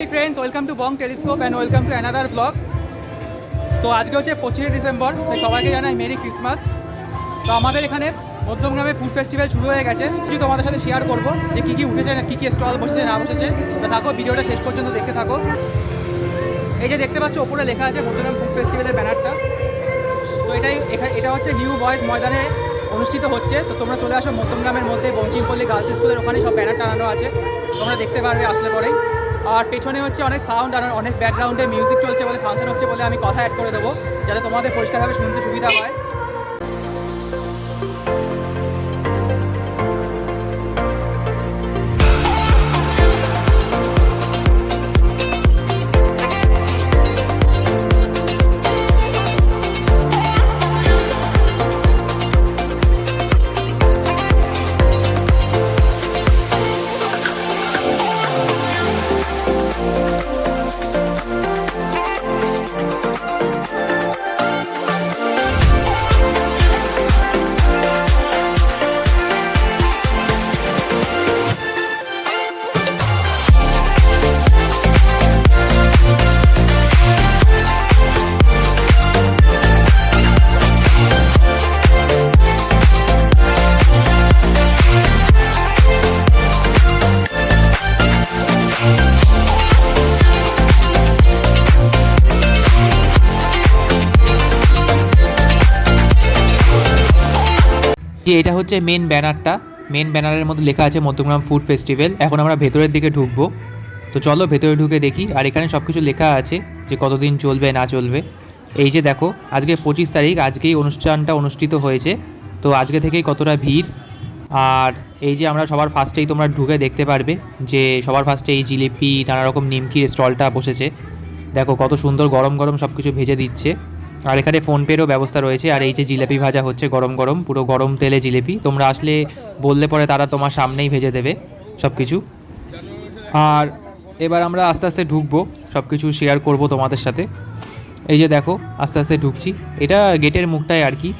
Friends welcome to Bong telescope and welcome to another blog তো আজকে হচ্ছে পঁচিশে ডিসেম্বর, তাই সবাইকে জানাই মেরি ক্রিসমাস তো আমাদের এখানে মধ্যমগ্রামে ফুড ফেস্টিভ্যাল শুরু হয়ে গেছে। কিছু তোমাদের সাথে শেয়ার করব? যে কী কী উঠেছে, কী কী স্টল বসেছে, না বসেছে। তো থাকো, ভিডিওটা শেষ পর্যন্ত দেখতে থাকো। এই যে দেখতে পাচ্ছ, ওপরে লেখা আছে মধ্যমগ্রাম ফুড ফেস্টিভ্যালের ব্যানারটা। তো এটাই এটা হচ্ছে নিউ বয়েজ ময়দানে অনুষ্ঠিত হচ্ছে। তো তোমরা চলে আসো মধ্যমগ্রামের মধ্যে বঙ্কিমপল্লী গার্লস স্কুলের ওখানে সব ব্যানার টানানো আছে। তোমরা দেখতে পারবে আসলে পরেই। আর পেছনে হচ্ছে অনেক সাউন্ড আর অনেক ব্যাকগ্রাউন্ডে মিউজিক চলছে বলে ফাংশন হচ্ছে বলে আমি কথা অ্যাড করে দেবো, যাতে তোমাদের পরিষ্কারভাবে শুনতে সুবিধা হয়। যে এটা হচ্ছে মেন ব্যানারটা? মেন ব্যানারের মধ্যে লেখা আছে মধ্যগ্রাম ফুড ফেস্টিভ্যাল এখন আমরা ভেতরের দিকে ঢুকবো। তো চলো ভেতরে ঢুকে দেখি। আর এখানে সব কিছু লেখা আছে যে কতদিন চলবে, না চলবে। এই যে দেখো, আজকে পঁচিশ তারিখ, আজকেই অনুষ্ঠানটা অনুষ্ঠিত হয়েছে। তো আজকে থেকেই কতটা ভিড়। আর এই যে আমরা সবার ফার্স্টেই তোমরা ঢুকে দেখতে পারবে যে সবার ফার্স্টে এই জিলিপি নানা রকম নিমকির স্টলটা বসেছে। দেখো কত সুন্দর গরম গরম সব কিছু ভেজে দিচ্ছে। আর এখানে ফোনপেরও ব্যবস্থা রয়েছে। আর এই যে জিলিপি ভাজা হচ্ছে গরম গরম, পুরো গরম তেলে জিলিপি। তোমরা আসলে বললে পরে তারা তোমার সামনেই ভেজে দেবে সব কিছু আর এবার আমরা আস্তে আস্তে ঢুকবো সব কিছু শেয়ার করব তোমাদের সাথে। এই যে দেখো, আস্তে আস্তে ঢুকছি। এটা গেটের মুখটাই আর কি।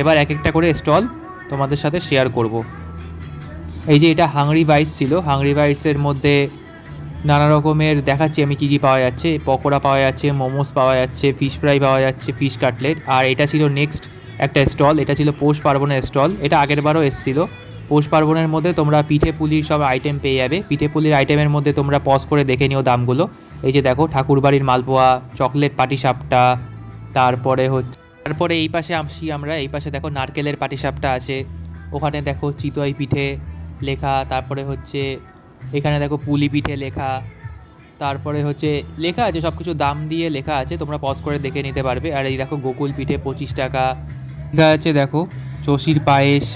এবার এক একটা করে স্টল তোমাদের সাথে শেয়ার করব। এই যে এটা হাংরি বাইস ছিল। হাংরি বাইসের মধ্যে নানা রকমের দেখাচ্ছি আমি কী কী পাওয়া যাচ্ছে। পকোড়া পাওয়া যাচ্ছে, মোমোস পাওয়া যাচ্ছে ফিশ ফ্রাই পাওয়া যাচ্ছে ফিশ কাটলেট আর এটা ছিল নেক্সট একটা স্টল এটা ছিল পৌষ পার্বণের স্টল এটা আগের বারও এসেছিল। পৌষ পার্বণের মধ্যে তোমরা পিঠে পুলির সব আইটেম পেয়ে যাবে। পিঠে পুলির আইটেমের মধ্যে তোমরা পজ করে দেখে নিও দামগুলো। এই যে দেখো, ঠাকুরবাড়ির মালপোয়া চকলেট পাটিসাপটা, তারপরে হচ্ছে, তারপরে এই পাশে আসি আমরা। এই পাশে দেখো নারকেলের পাটিসাপটা আছে। ওখানে দেখো চিতই পিঠে লেখা, তারপরে হচ্ছে এখানে দেখো পুলি পিঠে লেখা, তারপরে হচ্ছে লেখা আছে সব কিছু দাম দিয়ে লেখা আছে, তোমরা পজ করে দেখে নিতে পারবে। আর এই দেখো গোকুল পিঠে পঁচিশ টাকা। লেখা আছে দেখো, চষির পায়েস,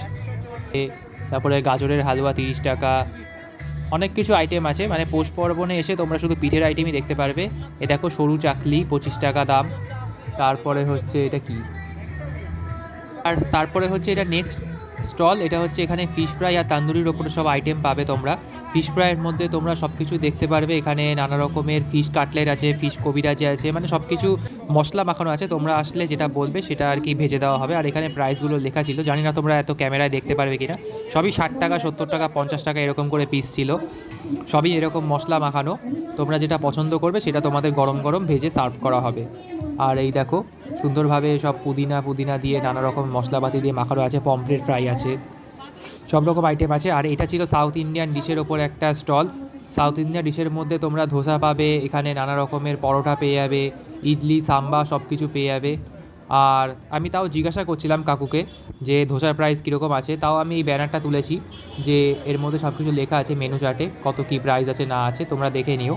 তারপরে গাজরের হালুয়া তিরিশ টাকা। অনেক কিছু আইটেম আছে মানে পৌষ পার্বণে এসে তোমরা শুধু পিঠের আইটেমই দেখতে পারবে। এ দেখো সরু চাকলি, পঁচিশ টাকা দাম। তারপরে হচ্ছে এটা কি? আর তারপরে হচ্ছে এটা নেক্সট স্টল এটা হচ্ছে এখানে ফিশ ফ্রাই আর তান্দুরির ওপরে সব আইটেম পাবে তোমরা। ফিশ ফ্রাইয়ের মধ্যে তোমরা সব কিছু দেখতে পারবে। এখানে নানা রকমের ফিশ কাটলেট আছে ফিশ কবিরাজি আছে মানে সব কিছু মশলা মাখানো আছে। তোমরা আসলে যেটা বলবে সেটা আর কি ভেজে দেওয়া হবে। আর এখানে প্রাইসগুলো লেখা ছিল। জানি না তোমরা এত ক্যামেরায় দেখতে পারবে কিনা। সবই ষাট টাকা, সত্তর টাকা, পঞ্চাশ টাকা এরকম করে পিস ছিল। সবই এরকম মশলা মাখানো। তোমরা যেটা পছন্দ করবে সেটা তোমাদের গরম গরম ভেজে সার্ভ করা হবে। আর এই দেখো, সুন্দরভাবে সব পুদিনা পুদিনা দিয়ে নানা রকম মশলাপাতি দিয়ে মাখানো আছে। পমফ্রেট ফ্রাই আছে। সব রকম আইটেম আছে। আর এটা ছিল সাউথ ইন্ডিয়ান ডিশের ওপর একটা স্টল সাউথ ইন্ডিয়ান ডিশের মধ্যে তোমরা ধোসা পাবে, এখানে নানা রকমের পরোটা পেয়ে যাবে, ইডলি, সাম্বা সব কিছু পেয়ে যাবে। আর আমি তাও জিজ্ঞাসা করছিলাম কাকুকে যে ধোসার প্রাইস কীরকম আছে, তাও আমি এই ব্যানারটা তুলেছি যে এর মধ্যে সব কিছু লেখা আছে মেনু চার্টে কত কী প্রাইস আছে না আছে, তোমরা দেখে নিও।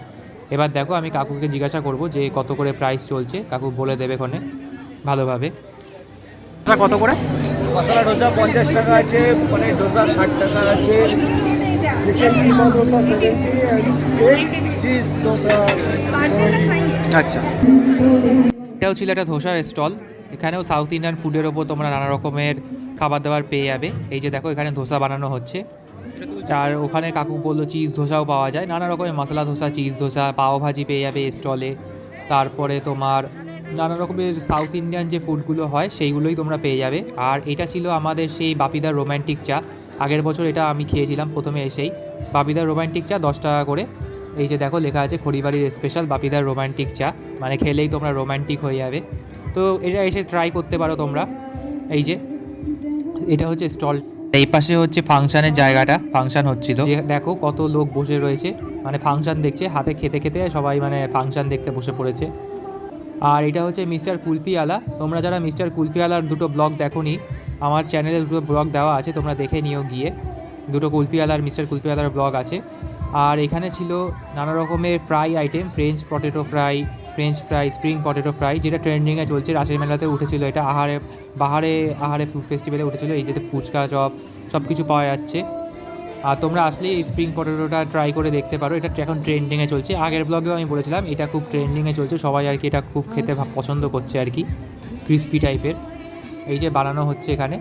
এবার দেখো আমি কাকুকে জিজ্ঞাসা করব যে কত করে প্রাইস চলছে। কাকু বলে দেবে ক্ষণে ভালোভাবে। কত করে? মশলা ডোসা পঞ্চাশ টাকা আছে পনির ডোসা ষাট টাকা আছে। Chicken keema dosa seventy egg cheese dosa আচ্ছা। এটাও ছিল একটা ধোসার স্টল। এখানেও সাউথ ইন্ডিয়ান ফুডের ওপর তোমরা নানা রকমের খাবার দাবার পেয়ে যাবে। এই যে দেখো, এখানে ধোসা বানানো হচ্ছে। আর ওখানে কাকু বলল চিজ ধোসাও পাওয়া যায়। নানা রকমের মশলা ধোসা চিজ ধোসা পাও ভাজি পেয়ে যাবে স্টলে। তারপরে তোমার নানা রকমের সাউথ ইন্ডিয়ান যে ফুডগুলো হয়, সেইগুলোই তোমরা পেয়ে যাবে। আর এটা ছিল আমাদের সেই বাপিদার রোম্যান্টিক চা। আগের বছর এটা আমি খেয়েছিলাম প্রথমে এসেই। বাপিদার রোম্যান্টিক চা দশ টাকা করে। এই যে দেখো, লেখা আছে খড়িবাড়ির স্পেশাল বাপিদার রোম্যান্টিক চা। মানে খেলেই তোমরা রোমান্টিক হয়ে যাবে। তো এটা এসে ট্রাই করতে পারো তোমরা। এই যে, এটা হচ্ছে স্টল এই পাশে হচ্ছে ফাংশানের জায়গাটা। ফাংশান হচ্ছিল। যে দেখো কত লোক বসে রয়েছে। মানে ফাংশন দেখছে। হাতে খেতে খেতে সবাই মানে ফাংশান দেখতে বসে পড়েছে। আর এটা হচ্ছে মিস্টার কুলফিওয়ালা। তোমরা যারা মিস্টার কুলফিওয়ালার দুটো ব্লগ দেখোনি, আমার চ্যানেলে দুটো ব্লগ দেওয়া আছে, তোমরা দেখে নিও গিয়ে। দুটো কুলফিওয়ালার, মিস্টার কুলফিওয়ালার ব্লগ আছে। আর এখানে ছিল নানা রকমের fry item, French potato fry, French fry, spring potato fry, যেটা ট্রেন্ডিংয়ে চলছে। রাজের মেলাতে উঠেছিল এটা, আহারে, বাহারে, আহারে ফুড ফেস্টিভ্যালে উঠেছিল, এই যেতে ফুচকা চপ সব কিছু পাওয়া যাচ্ছে। আর তোমরা আসলে এই স্প্রিং পটেটোটা ট্রাই করে দেখতে পারো। এটা এখন ট্রেন্ডিংয়ে চলছে। আগের ব্লগেও আমি বলেছিলাম, এটা খুব ট্রেন্ডিংয়ে চলছে। সবাই আর কি এটা খুব খেতে পছন্দ করছে আর কি ক্রিস্পি টাইপের এই যে বানানো হচ্ছে এখানে।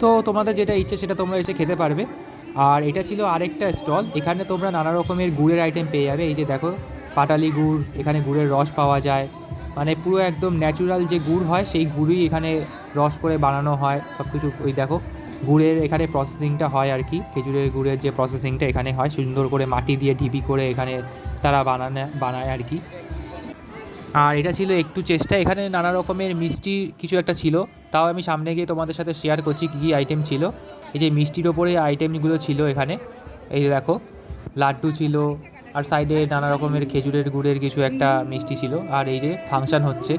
তো তোমাদের যেটা ইচ্ছে সেটা তোমরা এসে খেতে পারবে। আর এটা ছিল আরেকটা স্টল এখানে তোমরা নানা রকমের গুড়ের আইটেম পেয়ে যাবে। এই যে দেখো, পাটালি গুড়, এখানে গুড়ের রস পাওয়া যায়। মানে পুরো একদম ন্যাচুরাল যে গুড় হয়, সেই গুড়ই এখানে রস করে বানানো হয়। সব কিছু ওই দেখো। গুড়ের এখানে প্রসেসিংটা হয় আর কি। খেজুরের গুড়ের যে প্রসেসিংটা এখানে হয়, সুন্দর করে মাটি দিয়ে ঢিপি করে এখানে তারা বানানো, বানায় আর কি। আর এটা ছিল একটু চেষ্টা। এখানে নানা রকমের মিষ্টি কিছু একটা ছিল। তাও আমি সামনে গিয়ে তোমাদের সাথে শেয়ার করছি কী কী আইটেম ছিল। এই যে মিষ্টির ওপরে আইটেমগুলো ছিল এখানে। এই যে দেখো, লাড্ডু ছিল, আর সাইডে নানা রকমের খেজুরের গুড়ের কিছু একটা মিষ্টি ছিল। আর এই যে ফাংশান হচ্ছে।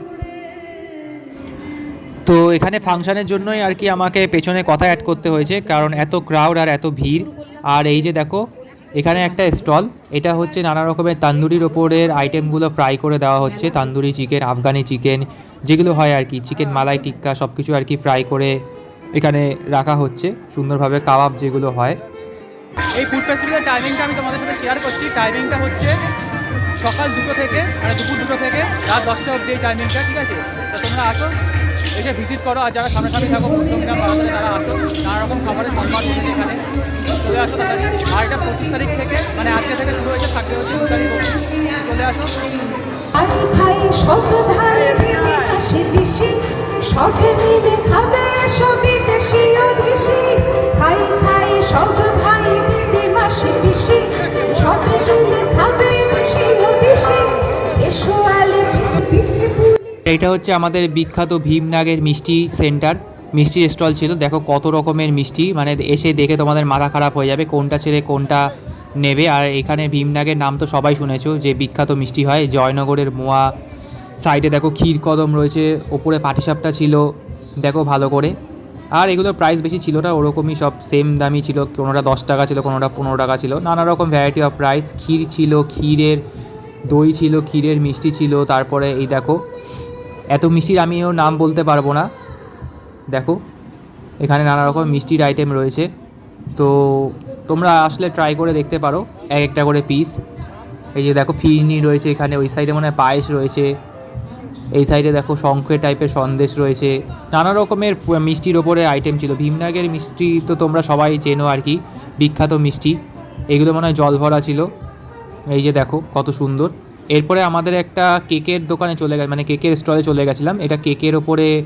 তো এখানে ফাংশনের জন্যই আর কি আমাকে পেছনে কথা অ্যাড করতে হয়েছে, কারণ এত ক্রাউড আর এত ভিড়। আর এই যে দেখো, এখানে একটা স্টল এটা হচ্ছে নানা রকমের তান্দুরির ওপরের আইটেমগুলো ফ্রাই করে দেওয়া হচ্ছে। তান্দুরি চিকেন আফগানি চিকেন যেগুলো হয় আর কি চিকেন মালাই, টিক্কা সব কিছু আর কি ফ্রাই করে এখানে রাখা হচ্ছে, সুন্দরভাবে কাবাব যেগুলো হয়। এই ফুড ফেস্টিভ্যালের টাইমিংটা আমি তোমাদের সাথে শেয়ার করছি। টাইমিংটা হচ্ছে সকাল দুটো থেকে মানে দুপুর দুটো থেকে রাত দশটা অবধি এই টাইমিংটা ঠিক আছে? তো তোমরা আসো এসে ভিজিট করো আর যারা সামনাসামনি থাকো মধ্যমগ্রাম বারাসাতে তারা আসো। নানা রকম খাবারের সম্মান রয়েছে এখানে। চলে আসো তাদের আর এটা পঁচিশ তারিখ থেকে মানে আজকে থেকে শুরু হয়েছে, থাকবে হচ্ছে দু তারিখ চলে আসো। আমি খাই সব ভাই দিশি সঠে মিলে খাবে এইটা হচ্ছে আমাদের বিখ্যাত ভীমনাগের মিষ্টি সেন্টার। মিষ্টির স্টল ছিল। দেখো কত রকমের মিষ্টি। মানে এসে দেখে তোমাদের মাথা খারাপ হয়ে যাবে কোনটা ছেড়ে কোনটা নেবে। আর এখানে ভীমনাগের নাম তো সবাই শুনেছো যে বিখ্যাত মিষ্টি হয়। জয়নগরের মোয়া সাইডে দেখো ক্ষীর কদম রয়েছে। ওপরে পাটিসাপটা ছিল। দেখো ভালো করে। আর এগুলোর প্রাইস বেশি ছিল না। ওরকমই সব সেম দামই ছিল। কোনোটা দশ টাকা ছিল, কোনোটা পনেরো টাকা ছিল। নানা রকম ভ্যারাইটি অফ প্রাইস ক্ষীর ছিল, ক্ষীরের দই ছিল, ক্ষীরের মিষ্টি ছিল। তারপরে এই দেখো এত মিষ্টির আমিও নাম বলতে পারব না। দেখো, এখানে নানা রকম মিষ্টির আইটেম রয়েছে। তো তোমরা আসলে ট্রাই করে দেখতে পারো, এক একটা করে পিস এই যে দেখো, ফিরনি রয়েছে এখানে, ওই সাইডে মনে হয় পায়েস রয়েছে। এই সাইডে দেখো শঙ্খের টাইপের সন্দেশ রয়েছে। নানা রকমের মিষ্টির ওপরে আইটেম ছিল। ভীমনাগের মিষ্টি তো তোমরা সবাই চেনো আর কি। বিখ্যাত মিষ্টি। এগুলো মনে হয় জল ভরা ছিল। এই যে দেখো, কত সুন্দর। এরপরে আমাদের একটা কেকের দোকানে চলে গেছে মানে কেকের স্টলে চলে গেছিলাম। এটা কেকের ওপরে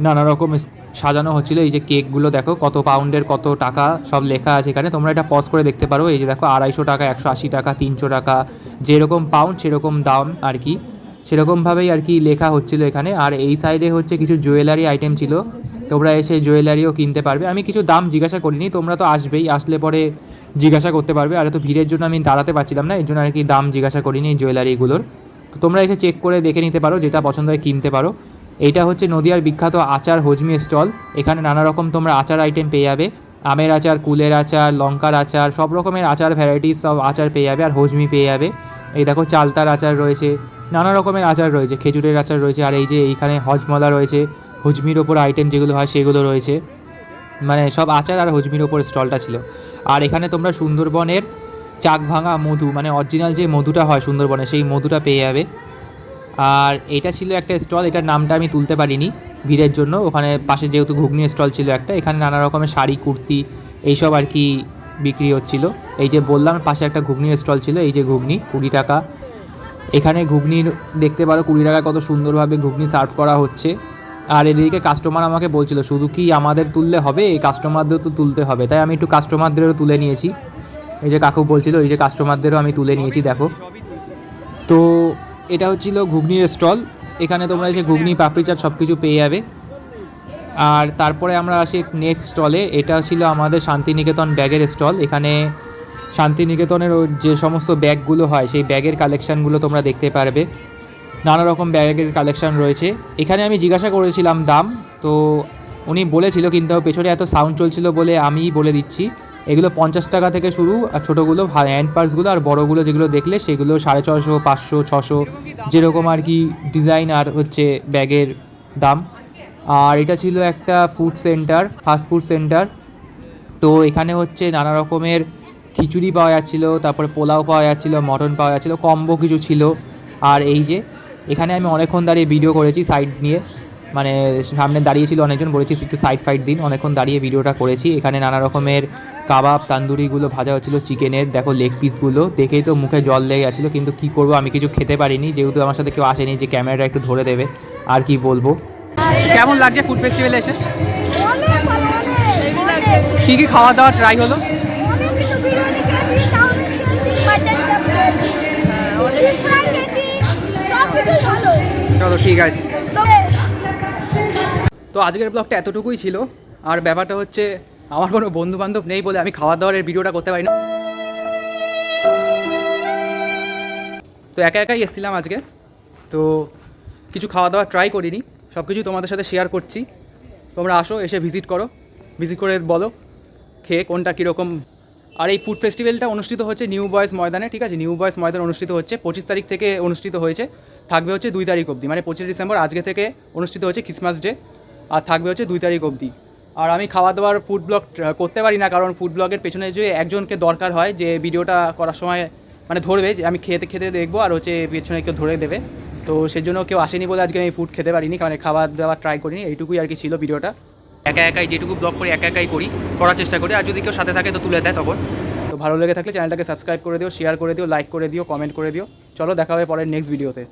নানা রকম সাজানো হচ্ছিল। এই যে কেকগুলো দেখো, কত পাউন্ডের কত টাকা সব লেখা আছে এখানে। তোমরা এটা পজ করে দেখতে পারো। এই যে দেখো, আড়াইশো টাকা, একশো আশি টাকা, তিনশো টাকা, যেরকম পাউন্ড সেরকম দাম আর কি। সেরকমভাবেই আর কি লেখা হচ্ছিল এখানে। আর এই সাইডে হচ্ছে কিছু জুয়েলারি আইটেম ছিল। তোমরা এসে জুয়েলারিও কিনতে পারবে। আমি কিছু দাম জিজ্ঞাসা করিনি, তোমরা তো আসবেই, আসলে পরে জিজ্ঞাসা করতে পারবে। আর এত ভিড়ের জন্য আমি দাঁড়াতে পারছিলাম না, এর জন্য আর কি দাম জিজ্ঞাসা করিনি জুয়েলারিগুলোর। তো তোমরা এসে চেক করে দেখে নিতে পারো, যেটা পছন্দ হয় কিনতে পারো। এইটা হচ্ছে নদিয়ার বিখ্যাত আচার হজমি স্টল। এখানে নানা রকম তোমরা আচার আইটেম পেয়ে যাবে। আমের আচার, কুলের আচার, লঙ্কার আচার, সব রকমের আচার ভ্যারাইটিস সব আচার পেয়ে যাবে, আর হজমি পেয়ে যাবে। এই দেখো চালতার আচার রয়েছে, নানা রকমের আচার রয়েছে, খেজুরের আচার রয়েছে, আর এই যে এইখানে হজমলা রয়েছে হজমির ওপর আইটেম যেগুলো হয় সেগুলো রয়েছে। মানে সব আচার আর হজমির ওপর স্টলটা ছিল। আর এখানে তোমরা সুন্দরবনের চাক ভাঙা মধু মানে অরিজিনাল যে মধুটা হয় সুন্দরবনে, সেই মধুটা পেয়ে যাবে। আর এটা ছিল একটা স্টল, এটার নামটা আমি তুলতে পারিনি ভিড়ের জন্য। ওখানে পাশে যেহেতু ঘুগনি স্টল ছিল একটা, এখানে নানা রকমের শাড়ি, কুর্তি এইসব আর কি বিক্রি হচ্ছিল। এই যে বললাম, পাশে একটা ঘুগনি স্টল ছিল, এই যে ঘুগনি, কুড়ি টাকা। এখানে ঘুগনি দেখতে পারো, কুড়ি টাকা কত সুন্দরভাবে ঘুগনি সার্ভ করা হচ্ছে। আর এদিকে কাস্টমার আমাকে বলছিল, শুধু কি আমাদের তুললে হবে? এই কাস্টমারদেরও তো তুলতে হবে। তাই আমি একটু কাস্টমারদেরও তুলে নিয়েছি। এই যে কাকু বলছিল, এই যে কাস্টমারদেরও আমি তুলে নিয়েছি, দেখো। তো এটা হচ্ছিল ঘুগনির স্টল এখানে তোমরা এসে ঘুগনি, পাপড়ি চাট সব কিছু পেয়ে যাবে। আর তারপরে আমরা আসি নেক্সট স্টলে এটা ছিল আমাদের শান্তিনিকেতন ব্যাগের স্টল এখানে শান্তিনিকেতনের যে সমস্ত ব্যাগগুলো হয়, সেই ব্যাগের কালেকশানগুলো তোমরা দেখতে পারবে। নানা রকম ব্যাগের কালেকশান রয়েছে। এখানে আমি জিজ্ঞাসা করেছিলাম দাম, তো উনি বলেছিল কিন্তু পেছনে এত সাউন্ড চলছিল বলে আমিই বলে দিচ্ছি। এগুলো পঞ্চাশ টাকা থেকে শুরু, আর ছোটোগুলো হ্যান্ড পার্সগুলো আর বড়োগুলো যেগুলো দেখলে সেগুলো সাড়ে ছশো পাঁচশো, ছশো, যেরকম আর কি ডিজাইন আর হচ্ছে ব্যাগের দাম। আর এটা ছিল একটা food centre fast food centre তো এখানে হচ্ছে নানা রকমের খিচুড়ি পাওয়া যাচ্ছিল, তারপরে পোলাও পাওয়া যাচ্ছিল, মটন পাওয়া যাচ্ছিল কম্বো কিছু ছিল। আর এই যে এখানে আমি অনেকক্ষণ দাঁড়িয়ে ভিডিও করেছি সাইড নিয়ে। মানে সামনে দাঁড়িয়েছিল অনেকজন বলেছি একটু সাইড ফাইড দিন। অনেকক্ষণ দাঁড়িয়ে ভিডিওটা করেছি। এখানে নানা রকমের কাবাব তান্দুরিগুলো ভাজা হচ্ছিল চিকেনের দেখো লেগ পিসগুলো দেখেই তো মুখে জল লেগে যাচ্ছিল কিন্তু কী করব? আমি কিছু খেতে পারিনি। যেহেতু আমার সাথে কেউ আসেনি যে ক্যামেরাটা একটু ধরে দেবে। আর কি বলব? কেমন লাগছে ফুড ফেস্টিভ্যালে এসে? কী কী খাওয়া দাওয়া ট্রাই হলো? চলো, ঠিক আছে। তো আজকের ব্লগটা এতটুকুই ছিল। আর ব্যাপারটা হচ্ছে, আমার কোনো বন্ধু বান্ধব নেই বলে আমি খাওয়া দাওয়ার ভিডিওটা করতে পারি না। তো একা একাই এসেছিলাম আজকে। তো কিছু খাওয়া দাওয়া ট্রাই করিনি। সব কিছু তোমাদের সাথে শেয়ার করছি। তোমরা আসো, এসে ভিজিট করো। ভিজিট করে বলো, খেয়ে কোনটা কীরকম। আর এই ফুড ফেস্টিভ্যালটা অনুষ্ঠিত হচ্ছে নিউ বয়েস ময়দানে, ঠিক আছে? নিউ বয়েস ময়দানে অনুষ্ঠিত হচ্ছে, পঁচিশ তারিখ থেকে অনুষ্ঠিত হয়েছে। থাকবে হচ্ছে দুই তারিখ অবধি। মানে পঁচিশে ডিসেম্বর আজকে থেকে অনুষ্ঠিত হচ্ছে ক্রিসমাস ডে আর থাকবে হচ্ছে দুই তারিখ অবধি। আর আমি খাওয়া দাওয়ার ফুড ব্লগ করতে পারি না, কারণ ফুড ব্লগের পেছনে যে একজনকে দরকার হয়, যে ভিডিওটা করার সময় মানে ধরবে, যে আমি খেতে খেতে দেখব, আর হচ্ছে পেছনে কেউ ধরে দেবে। তো সেজন্য কেউ আসেনি বলে আজকে আমি ফুড খেতে পারিনি, কারণ খাবার দাবার ট্রাই করিনি, এইটুকুই আর কি ছিল ভিডিওটা একা একাই যেটুকু ব্লগ করি, একা একাই করি, করার চেষ্টা করি, আর যদি কেউ সাথে থাকে তো তুলে দেয় তখন। তো ভালো লেগে থাকলে চ্যানেলটাকে সাবস্ক্রাইব করে দিও শেয়ার করে দিও লাইক করে দিও কমেন্ট করে দিও। চলো দেখা হবে পরের নেক্সট ভিডিওতে